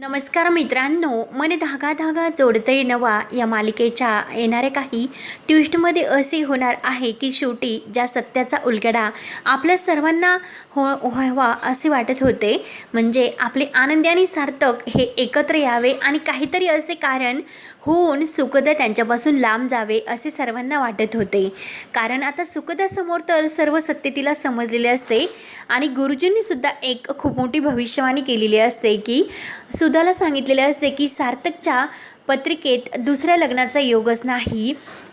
नमस्कार मित्रांनो मन धागा धागा जोडते नवा या मालिकेच्या येणाऱ्या काही ट्विस्टमध्ये असे होणार आहे की शेवटी ज्या सत्याचा उलगडा आपल्या सर्वांना हो व्हावा असे वाटत होते. म्हणजे आपले आनंदी आणि सार्थक हे एकत्र यावे आणि काहीतरी असे कारण होऊन सुखदा त्यांच्यापासून लांब जावे असे सर्वांना वाटत होते. कारण आता सुखदासमोर तर सर्व सत्य तिला समजलेले असते आणि गुरुजींनी सुद्धा एक खूप मोठी भविष्यवाणी केलेली असते की सुधाला सांगितलेले असते की सार्थकच्या पत्रिकेत दुसऱ्या लग्नाचा योगच नाही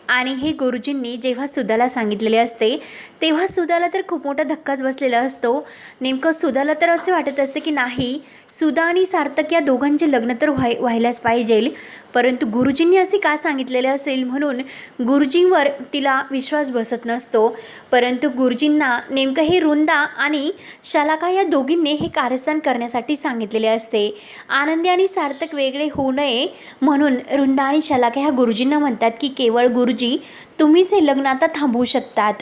आणि हे गुरुजींनी जेव्हा सुधाला सांगितलेले असते तेव्हा सुधाला तर खूप मोठा धक्काच बसलेला असतो. नेमकं सुधाला तर असे वाटत असते की नाही सुधा आणि सार्थक या दोघांचे लग्न तर व्हाय व्हायलाच पाहिजे परंतु गुरुजींनी असे का सांगितलेले असेल म्हणून गुरुजींवर तिला विश्वास बसत नसतो. परंतु गुरुजींना नेमकं हे रुंदा आणि शालाका या दोघींनी हे कारस्थान करण्यासाठी सांगितलेले असते. आनंदी आणि सार्थक वेगळे होऊ नये म्हणून रुंदा आणि शालाका ह्या गुरुजींना म्हणतात की केवळ गुरु गुरुजी तुम्हीच हे लग्न आता थांबवू शकतात.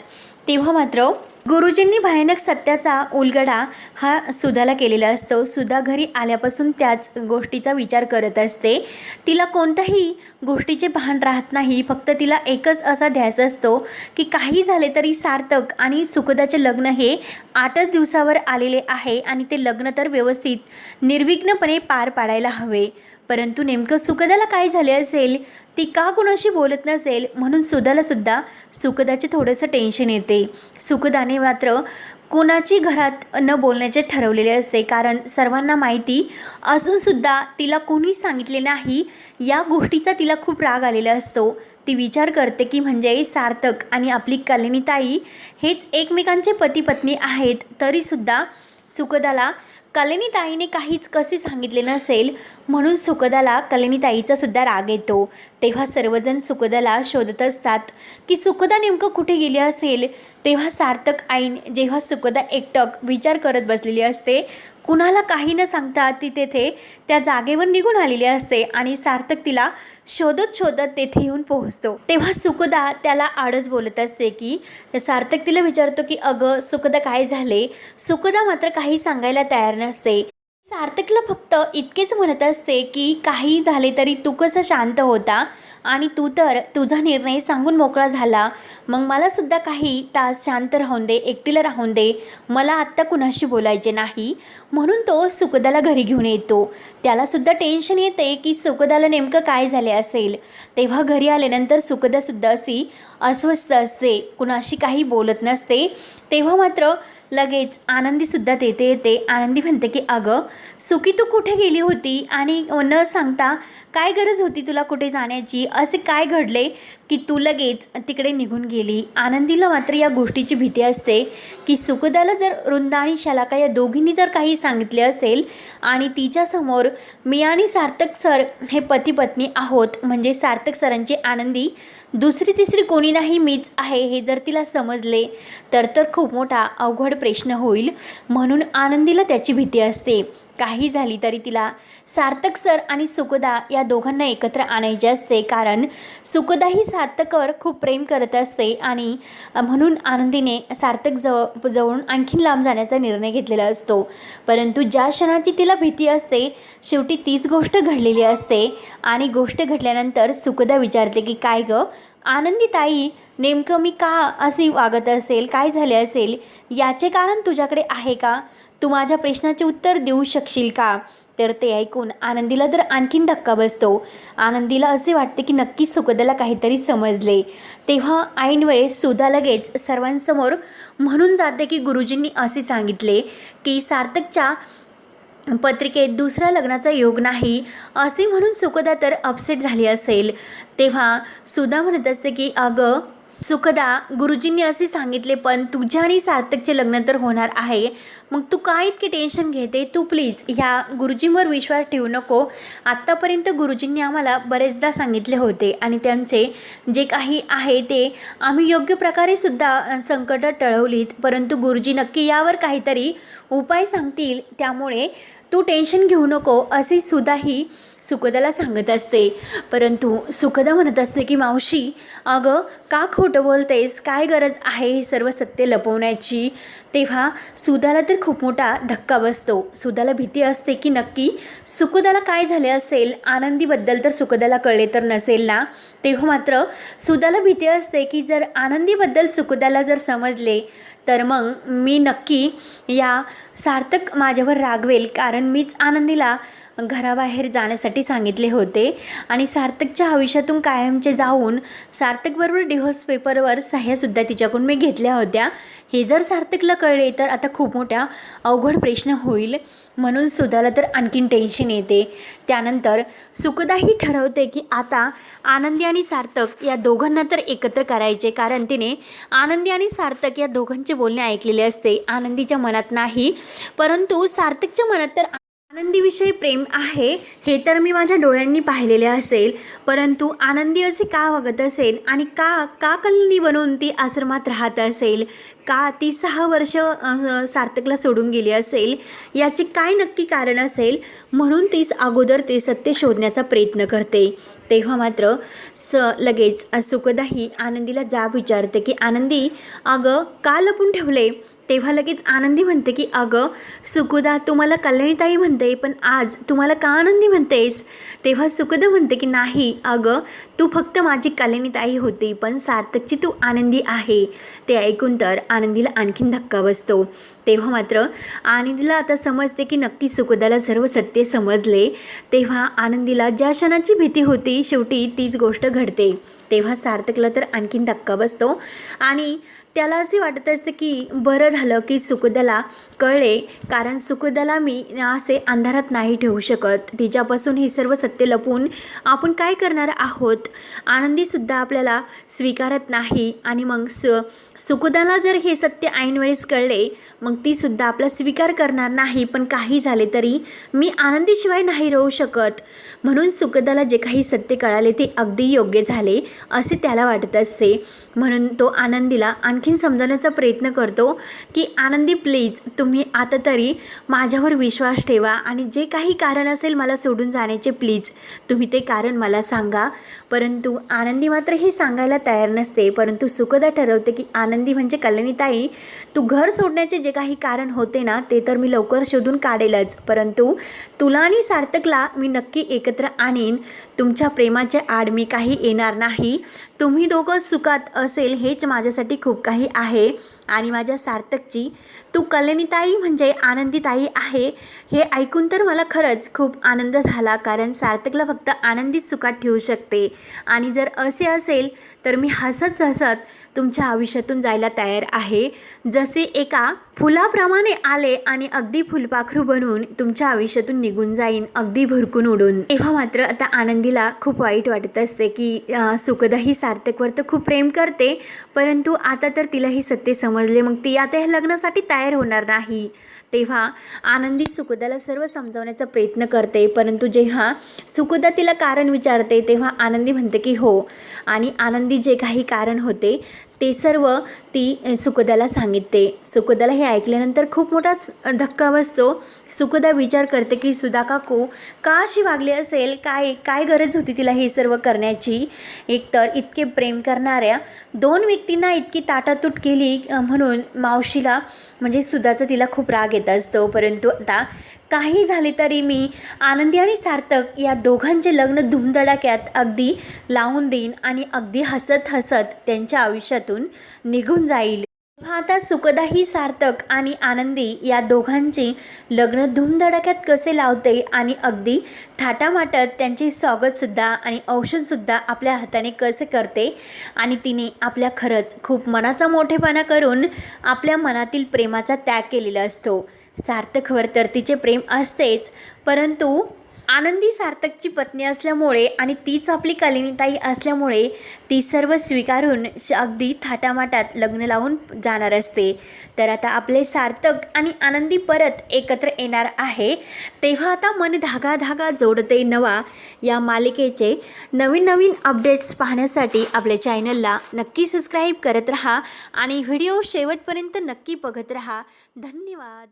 तेव्हा मात्र गुरुजींनी भयानक सत्याचा उलगडा हा सुधाला केलेला असतो. सुधा घरी आल्यापासून त्याच गोष्टीचा विचार करत असते. तिला कोणत्याही गोष्टीचे भान राहत नाही. फक्त तिला एकच असा ध्यास असतो की काही झाले तरी सार्थक आणि सुखदाचे लग्न हे आठच दिवसावर आलेले आहे आणि ते लग्न तर व्यवस्थित निर्विघ्नपणे पार पाडायला हवे. परंतु नेमकं सुखदाला काय झाले असेल ती का कुणाशी बोलत नसेल म्हणून सुदालासुद्धा सुखदाचे थोडंसं टेन्शन येते. सुखदाने मात्र कुणाची घरात न बोलण्याचे ठरवलेले असते कारण सर्वांना माहिती असूनसुद्धा तिला कोणी सांगितले नाही या गोष्टीचा तिला खूप राग आलेला असतो. ती विचार करते की म्हणजे सार्थक आणि आपली कल्याणीताई हेच एकमेकांचे पती पत्नी आहेत तरीसुद्धा सुखदाला कलनीताईने काहीच कसे सांगितले नसेल म्हणून सुखदाला कल्याणीताईचा सुद्धा राग येतो. तेव्हा सर्वजण सुखदाला शोधत असतात की सुखदा नेमकं कुठे गेली असेल? तेव्हा सार्थक आईन जेव्हा सुखदा एकटक विचार करत बसलेली असते कुणाला काही न सांगता ती तेथे त्या जागेवर निघून आलेली असते आणि सार्थक तिला शोधत शोधत तेथे येऊन पोहोचतो. तेव्हा सुखदा त्याला आडच बोलत असते की सार्थक तिला विचारतो की अगं सुखदा काय झाले? सुखदा मात्र काही सांगायला तयार नसते. सार्थकला फक्त इतकेच म्हणत असते की काही झाले तरी तू कसं शांत होता? आणि तू तर तुझा निर्णय सांगून मोकळा झाला. मग मला सुद्धा काही तास शांत राहून दे एकटीला राहून दे. मला आत्ता कुणाशी बोलायचे नाही. म्हणून तो सुखदाला घरी घेऊन येतो. त्यालासुद्धा टेन्शन येते की सुखदाला नेमकं काय झाले असेल. तेव्हा घरी आल्यानंतर सुखदासुद्धा अशी अस्वस्थ असते. कुणाशी काही बोलत नसते. तेव्हा मात्र लगेच आनंदीसुद्धा तेथे येते. आनंदी म्हणते की अगं सुकी तू कुठे गेली होती? आणि न सांगता काय गरज होती तुला कुठे जाण्याची? असे काय घडले की तू लगेच तिकडे निघून गेली? आनंदीला मात्र या गोष्टीची भीती असते की सुखदाला जर वृंदा आणि शलाका या दोघींनी जर काही सांगितले असेल आणि तिच्यासमोर मी आणि सार्थक सर हे पती पत्नी आहोत म्हणजे सार्थक सरांची आनंदी दुसरी तिसरी कोणी नाही मीच आहे हे जर तिला समजले तर तर खूप मोठा अवघड प्रश्न होईल म्हणून आनंदीला त्याची भीती असते. काही झाली तरी तिला सार्थक सर आणि सुखदा या दोघांना एकत्र आणायचे असते. कारण सुखदा ही सार्थकवर खूप प्रेम करत असते आणि म्हणून आनंदीने सार्थक जव जवळून आणखीन लांब जाण्याचा निर्णय घेतलेला असतो. परंतु ज्या क्षणाची तिला भीती असते शेवटी तीच गोष्ट घडलेली असते आणि गोष्ट घडल्यानंतर सुखदा विचारते की काय गं? आनंदी ताई नेमकं मी का अशी वागत असेल काय झाले असेल याचे कारण तुझ्याकडे आहे का? तू माझ्या प्रश्नाचे उत्तर देऊ शकशील का? तर ते ऐकून आनंदीला तर आणखीन धक्का बसतो. आनंदीला असे वाटते की नक्कीच सुखदाला काहीतरी समजले. तेव्हा ऐनवेळेस सुधा लगेच सर्वांसमोर म्हणून जाते की गुरुजींनी असे सांगितले की सार्थकच्या पत्रिकेत दुसऱ्या लग्नाचा योग नाही असे म्हणून सुखदा तर अपसेट झाली असेल. तेव्हा सुधा म्हणत असते की अगं सुखदा गुरुजींनी असे सांगितले पण तुझ्या आणि सार्थकचे लग्न तर होणार आहे. मग तू काय इतके टेन्शन घेते? तू प्लीज ह्या गुरुजींवर विश्वास ठेवू नको. आत्तापर्यंत गुरुजींनी आम्हाला बरेचदा सांगितले होते आणि त्यांचे जे काही आहे ते आम्ही योग्य प्रकारे सुद्धा संकटं टळवलीत. परंतु गुरुजी नक्की यावर काहीतरी उपाय सांगतील. त्यामुळे तू टेन्शन घेऊ नको असे सुद्धाही सुखदाला सांगत असते. परंतु सुखदा म्हणत असते की मावशी अगं का खोटं बोलतेस? काय गरज आहे हे सर्व सत्य लपवण्याची? तेव्हा सुदाला तर खूप मोठा धक्का बसतो. सुदाला भीती असते की नक्की सुखदाला काय झाले असेल? आनंदीबद्दल तर सुखदाला कळले तर नसेल ना? तेव्हा मात्र सुदाला भीती असते की जर आनंदीबद्दल सुखदाला जर समजले तर मग मी नक्की या सार्थक माझ्यावर रागवेल कारण मीच आनंदीला घराबाहेर जाण्यासाठी सांगितले होते. आणि सार्थकच्या आयुष्यातून कायमचे जाऊन सार्थकबरोबर डिव्होर्स पेपरवर सह्यासुद्धा तिच्याकडून मी घेतल्या होत्या. हे जर सार्थकला कळले तर आता खूप मोठ्या अवघड प्रश्न होईल. म्हणून सुधाला तर आणखीन टेन्शन येते. त्यानंतर सुखदाही ठरवते की आता आनंदी आणि सार्थक या दोघांना तर एकत्र करायचे. कारण तिने आनंदी आणि सार्थक या दोघांचे बोलणे ऐकलेले असते. आनंदीच्या मनात नाही. परंतु सार्थकच्या मनात तर आनंदीविषयी प्रेम आहे हे तर मी माझ्या डोळ्यांनी पाहिलेले असेल. परंतु आनंदी असे का वागत असेल आणि का का कलनी बनवून ती आश्रमात राहत असेल? का ती सहा वर्ष सार्थकला सोडून गेली असेल? याचे काय नक्की कारण असेल? म्हणून तीच अगोदर ते सत्य शोधण्याचा प्रयत्न करते. तेव्हा मात्र स लगेच सुखदाही आनंदीला जाब विचारते की आनंदी अगं का लपून ठेवले? तेव्हा लगेच आनंदी म्हणते की अगं सुकुदा तुम्हाला कल्याणीताई म्हणते पण आज तुम्हाला का आनंदी म्हणतेस? तेव्हा सुकुदा म्हणते की नाही अगं तू फक्त माझी कल्याणीताई होती पण सार्थकची तू आनंदी आहे. ते ऐकून तर आनंदीला आणखीन धक्का बसतो. तेव्हा मात्र आनंदीला आता समजते की नक्की सुकुदाला सर्व सत्य समजले. तेव्हा आनंदीला ज्या क्षणाची भीती होती शेवटी तीच गोष्ट घडते. तेव्हा सार्थकला तर आणखीन धक्का बसतो. आणि त्याला असे वाटत असते की बरं झालं की सुकुदाला कळले कारण सुखदला मी असे अंधारात नाही ठेवू शकत. तिच्यापासून हे सर्व सत्य लपून आपण काय करणार आहोत? आनंदीसुद्धा आपल्याला स्वीकारत नाही आणि मग स सुकुदाला जर हे सत्य ऐनवेळेस कळले मग तीसुद्धा आपला स्वीकार करणार नाही. पण काही झाले तरी मी आनंदीशिवाय नाही राहू शकत. म्हणून सुकदाला जे काही सत्य कळाले ते अगदी योग्य झाले असे त्याला वाटत असते. म्हणून तो आनंदीला आणखीन समजवण्याचा प्रयत्न करतो की आनंदी प्लीज तुम्ही आता तरी माझ्यावर विश्वास ठेवा आणि जे काही कारण असेल मला सोडून जाण्याचे प्लीज तुम्ही ते कारण मला सांगा. परंतु आनंदी मात्र हे सांगायला तयार नसते. परंतु सुखदा ठरवते की आनंदी म्हणजे कल्याणीताई तू घर सोडण्याचे जे काही कारण होते ना ते तर मी लवकर शोधून काढेलच. परंतु तुला आणि सार्थकला मी नक्की एकत्र आणीन. तुमच्या प्रेमाच्या आड मी काही येणार नाही. तुम्ही दोघं सुखात असेल हेच माझ्यासाठी खूप काही आहे. आणि माझ्या सार्थकची तू कल्याणीताई म्हणजे आनंदीताई आहे हे ऐकून तर मला खरंच खूप आनंद झाला कारण सार्थकला फक्त आनंदीच सुखात ठेवू शकते. आणि जर असे असेल तर मी हसत हसत तुमच्या आयुष्यातून जायला तयार आहे. जसे एका फुलाप्रमाणे आले आणि अगदी फुलपाखरू बनून तुमच्या आयुष्यातून निघून जाईन अगदी भरकून उडून. तेव्हा मात्र आता आनंदीला खूप वाईट वाटत असते की सुखदाही ही सार्थकवर तर खूप प्रेम करते परंतु आता तर तिला ही सत्य समजले. मग ती आता ह्या लग्नासाठी तयार होणार नाही. तेव्हा आनंदी सुखदाला सर्व समजावण्याचा प्रयत्न करते परंतु जेव्हा सुखदा तिला कारण विचारते तेव्हा आनंदी म्हणते की हो. आणि आनंदी जे काही कारण होते ते सर्व ती सुखदाला सांगितते सुखदाला हे ऐकल्यानंतर खूप मोठा धक्का बसतो. सुखदा विचार करते की सुधा काकू का अशी वागली असेल? काय काय गरज होती तिला हे सर्व करण्याची? एकतर इतके प्रेम करणाऱ्या दोन व्यक्तींना इतकी ताटातूट केली म्हणून मावशीला म्हणजे सुधाचा तिला खूप राग येत असतो. परंतु आता काही झाले तरी मी आनंदी आणि सार्थक या दोघांचे लग्न धुमधडाक्यात अगदी लावून देईन आणि अगदी हसत हसत त्यांच्या आयुष्यातून निघून जाईल. तेव्हा आता सुखदाही सार्थक आणि आनंदी या दोघांचे लग्न धूमधडाक्यात कसे लावते आणि अगदी थाटामाटात त्यांचे स्वागतसुद्धा आणि औषधसुद्धा आपल्या हाताने कसे करते आणि तिने आपल्या खरंच खूप मनाचा मोठेपणा करून आपल्या मनातील प्रेमाचा त्याग केलेला असतो. सार्थकवर तर तिचे प्रेम असतेच परंतु आनंदी सार्थकची पत्नी असल्यामुळे आणि तीच आपली कलिनीताई असल्यामुळे ती सर्व स्वीकारून श- अगदी थाटामाटात लग्न लावून जाणार असते. तर आता आपले सार्थक आणि आनंदी परत एकत्र येणार आहे. तेव्हा आता मन धागा धागा जोडते नवा या मालिकेचे नवीन नवीन अपडेट्स पाहण्यासाठी आपल्या चॅनलला नक्की सबस्क्राईब करत राहा आणि व्हिडिओ शेवटपर्यंत नक्की बघत राहा. धन्यवाद.